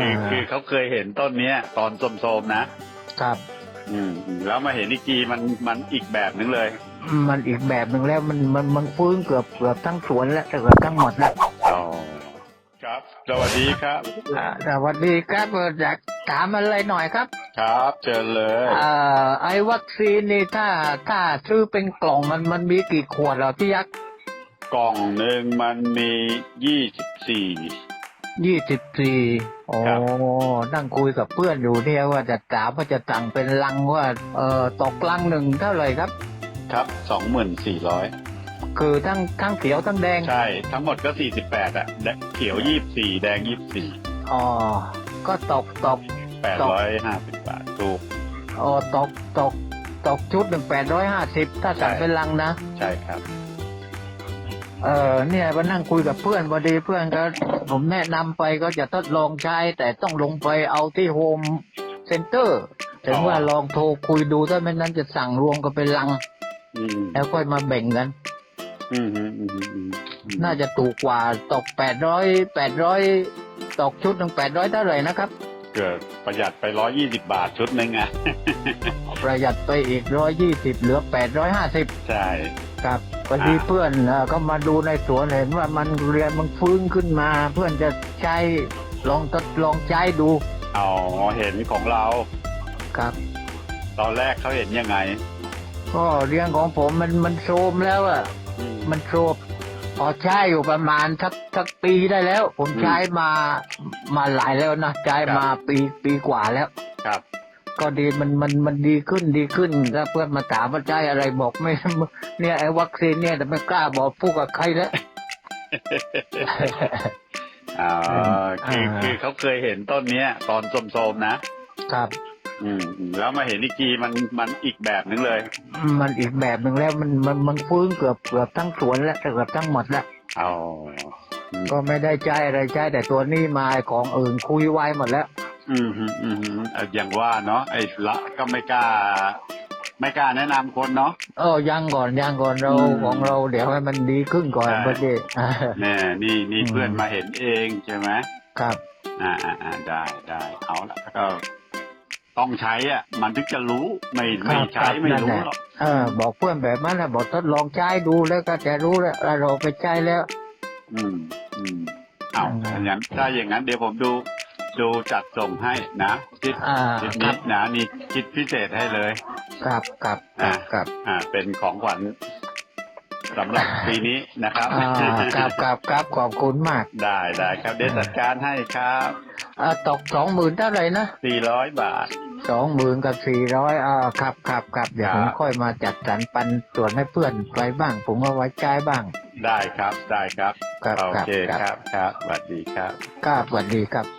คืออ่าคือเขาเคยเห็นต้นเนี้ย ตอนโสมๆนะครับ อืมแล้วมาเห็นอีกทีมันมันอีกแบบนึงเลย มันอีกแบบหนึ่งแล้วมันมันมันฟื้นเกือบเกือบทั้งสวนแล้วเกือบทั้งหมดแล้วอ๋อครับสวัสดีครับ อ่าสวัสดีครับเอ่ออยากถามอะไรหน่อยครับ ครับเชิญเลยอ่าไอ้วัคซีนนี่ถ้าถ้าซื้อเป็นกล่องมันมันมีกี่ขวดเหรอพี่ยักษ์กล่องหนึ่งมันมียี่สิบสี่ ยี่สิบสี่โอ้ครับนั่งคุยกับเพื่อนอยู่เนี่ยว่าจะถามว่าจะสั่งเป็นลังว่าเออตกลังหนึ่งเท่าไหร่ครับ ครับสองหมื่นสี่ร้อยคือทั้งทั้งเขียวทั้งแดง ใช่ ทั้งหมดก็สี่สิบแปดอะแดงเขียวยี่สี่แดงยี่สี่อ๋อ ก็ตกตกแปดร้อยห้าสิบบาทถูกอ๋อตกตกตกชุดหนึ่งแปดร้อยห้าสิบถ้าสั่งใช่เป็นลังนะ ใช่ครับ เออเนี่ยมานั่งคุยกับเพื่อนพอดีเพื่อนก็ ผมแนะนำไปก็จะทดลองใช้ แต่ต้องลงไปเอาที่โฮมเซ็นเตอร์ถึงว่าลองโทรคุยดูถ้าไม่นั้นจะสั่งรวมกันเป็นลัง อืมแล้วค่อยมาแบ่งกัน อืมอืมอืมอืมอืมน่าจะถูกกว่าตกแปดร้อยแปดร้อยตกชุดหนึ่งแปดร้อยเท่าไหร่นะครับ เกิดประหยัดไปร้อยยี่สิบบาทชุดหนึ่งอะ ประหยัดไปอีกร้อยยี่สิบเหลือแปดร้อยห้าสิบใช่ ครับ พอดีอ่าเพื่อนเอ่อก็มาดูในสวนเห็นว่ามันเรียนมันฟื้นขึ้นมา เพื่อนจะใช้ลองทดลองใช้ดูอ๋อเห็นของเรา ครับ ตอนแรกเขาเห็นยังไงก็เรื่องของผมมันมันโทรมแล้วอะอืม มันโทรมพอใช้อยู่ประมาณสักสักปีได้แล้ว ผมอืมใช้มามาหลายแล้วนะใช้ครับ มาปีปีกว่าแล้ว ครับ ก็ดีมันมันมันดีขึ้นดีขึ้นแล้วเพื่อนมาถามว่าใช้อะไรบอกไม่ เนี่ยไอ้วัคซีนเนี่ยแต่ไม่กล้าบอกพูดกับใครแล้วอ๋อคืออ่าคือเขาเคยเห็นต้นเนี้ย ตอนโสมๆนะครับ อืม แล้วมาเห็นอีกทีมันมันอีกแบบนึงเลย มันอีกแบบหนึ่งแล้วมันมันมันฟื้นเกือบเกือบทั้งสวนแล้วเกือบทั้งหมดแล้วอ๋ออืมก็ไม่ได้ใช้อะไรใช้แต่ตัวนี้มาไอ้ของอื่นคุยไว้หมดแล้ว อืมฮึอืมฮึเอ่ออย่างว่าเนาะไอ้ละก็ไม่กล้า ไม่กล้าแนะนำคนเนาะ เออยังก่อนยังก่อนเราอืมของเราเดี๋ยวให้มันดีขึ้นก่อนใช่พอดีอ่า แน่นี่นี่อืม เพื่อนมาเห็นเองใช่ไหมครับ อ่าอ่าอ่าได้ได้เอาละก็ ต้องใช้อะ มันถึงจะรู้ไม่ไม่ใช้ไม่รู้หรอกเออ บอกเพื่อนแบบนั้นนะบอกทดลองใช้ดูแล้วก็จะรู้แล้วว่าเราไปใช้แล้ว อืม อืมเอาอืมถ้าอย่างนั้นถ้าอย่างนั้นเดี๋ยวผมดู ดูจัดส่งให้นะคิดอ่าคิดครันี้บนะนี่คิดพิเศษให้เลยครับครับคอ่ารับครับอ่าเป็นของขวัญสำหรับปีนี้นะครับอ่าครับครับครับขอบคุณมากได้ได้ครับเดี๋ยวจัดการให้ครับอ่าตกสองหมื่นเท่าไหร่นะสี่ร้อยบาท สองหมื่นกับสี่ร้อยอ่าครับครับครับเดี๋ยวคผรับ มค่อยมาจัดสรรปันส่วนให้เพื่อนไปบ้าง ผมเอาไว้ใช้บ้างได้ครับได้ครับครับโอครับเคครับครับครับสวัสดีครับ ครับสวัสดีครับ